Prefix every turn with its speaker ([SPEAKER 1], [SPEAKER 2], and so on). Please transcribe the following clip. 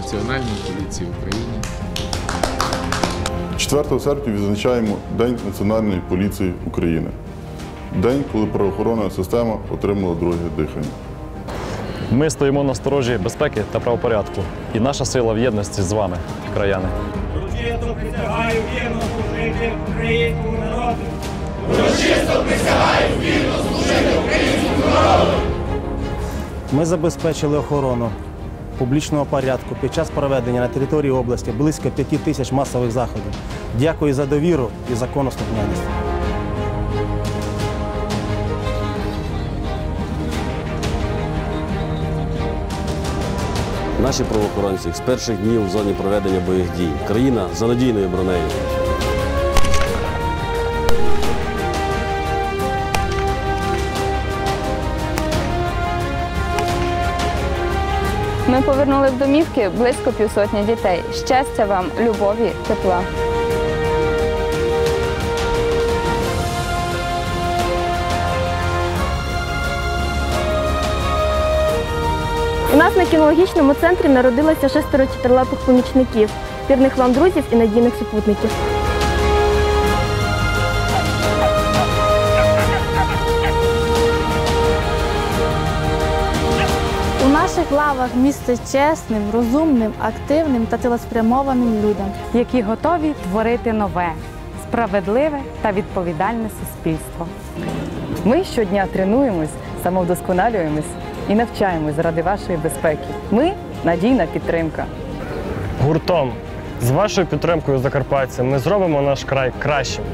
[SPEAKER 1] Національної поліції України.
[SPEAKER 2] 4 серпня відзначаємо День Національної поліції України. День, коли правоохоронна система отримала друге дихання.
[SPEAKER 3] Ми стоїмо на сторожі безпеки та правопорядку. І наша сила в єдності з вами, краяни. Присягає вільно служити українському народу.
[SPEAKER 4] Урочисто присягаю вірно служити українському народу.
[SPEAKER 5] Ми забезпечили охорону публічного порядку під час проведення на території області близько 5 тисяч масових заходів. Дякую за довіру і законослухняність.
[SPEAKER 6] Наші правоохоронці з перших днів в зоні проведення бойових дій. Країна за надійною бронею.
[SPEAKER 7] Ми повернули в домівки близько півсотні дітей. Щастя вам, любові, тепла.
[SPEAKER 8] У нас на кінологічному центрі народилося шестеро чотирилапих помічників, вірних вам друзів і надійних супутників.
[SPEAKER 9] Наших лавах місце чесним, розумним, активним та цілеспрямованим людям.
[SPEAKER 10] які готові творити нове, справедливе та відповідальне суспільство. Ми щодня тренуємось, самовдосконалюємось і навчаємось заради вашої безпеки. Ми надійна підтримка.
[SPEAKER 11] Гуртом з вашою підтримкою Закарпаття ми зробимо наш край кращим.